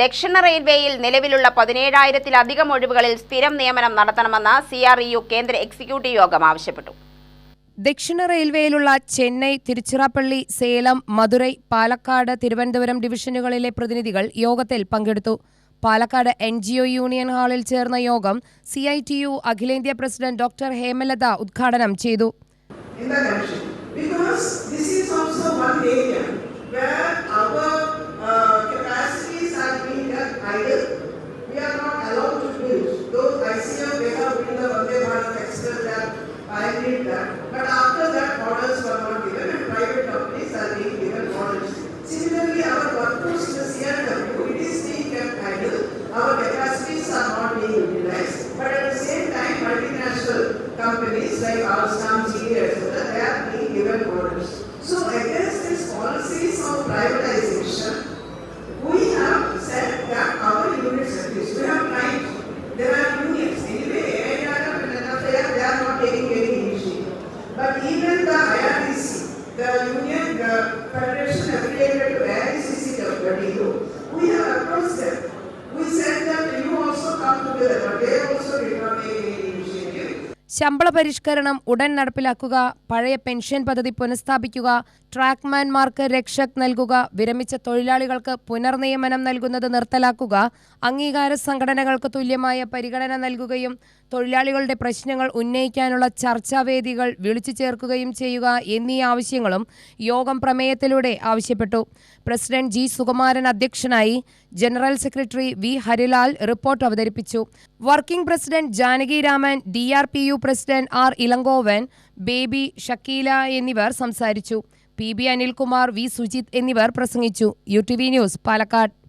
ദക്ഷിണ റെയിൽവേയിൽ നിലവിലുള്ള പതിനേഴായിരത്തിലധികം ഒഴിവുകളിൽ സ്ഥിരം നിയമനം നടത്തണമെന്ന് സി ആർ ഇ യു കേന്ദ്ര എക്സിക്യൂട്ടീവ് യോഗം ആവശ്യപ്പെട്ടു. ദക്ഷിണ റെയിൽവേയിലുള്ള ചെന്നൈ തിരുച്ചിറപ്പള്ളി സേലം മധുരൈ പാലക്കാട് തിരുവനന്തപുരം ഡിവിഷനുകളിലെ പ്രതിനിധികൾ യോഗത്തിൽ പങ്കെടുത്തു. Palakkad N G O union ഹാളിൽ ചേർന്ന യോഗം സി ഐ ടി യു അഖിലേന്ത്യാ പ്രസിഡന്റ് ഡോക്ടർ ഹേമലത ഉദ്ഘാടനം ചെയ്തു. But after that orders were not given and private companies are being given orders. Similarly, our workforce in the CRW, it is being kept idle. Our capacities are not being utilized, but at the same time, multinational companies like Alstom, GE, etc., they are being given orders. So against these policies of privatization, в ближайшее время ശമ്പള പരിഷ്കരണം ഉടൻ നടപ്പിലാക്കുക പഴയ pension പദ്ധതി പുനഃസ്ഥാപിക്കുക ട്രാക്ക്മാൻമാർക്ക് രക്ഷക് നൽകുക വിരമിച്ച തൊഴിലാളികൾക്ക് പുനർനിയമനം നൽകുന്നത് നിർത്തലാക്കുക അംഗീകാര സംഘടനകൾക്ക് തുല്യമായ പരിഗണന നൽകുകയും തൊഴിലാളികളുടെ പ്രശ്നങ്ങൾ ഉന്നയിക്കാനുള്ള ചർച്ചാവേദികൾ വിളിച്ചു ചേർക്കുകയും ചെയ്യുക എന്നീ ആവശ്യങ്ങളും യോഗം പ്രമേയത്തിലൂടെ ആവശ്യപ്പെട്ടു. President G. സുകുമാരൻ അധ്യക്ഷനായി general secretary V. Harilal report അവതരിപ്പിച്ചു. Working president Janaki Raman D. R. P. U. President R Ilangovan Baby Shakeela എന്നിവർ സംസാരിച്ചു. P B Anilkumar V Sujith എന്നിവർ പ്രസംഗിച്ചു. U T V news Palakkad.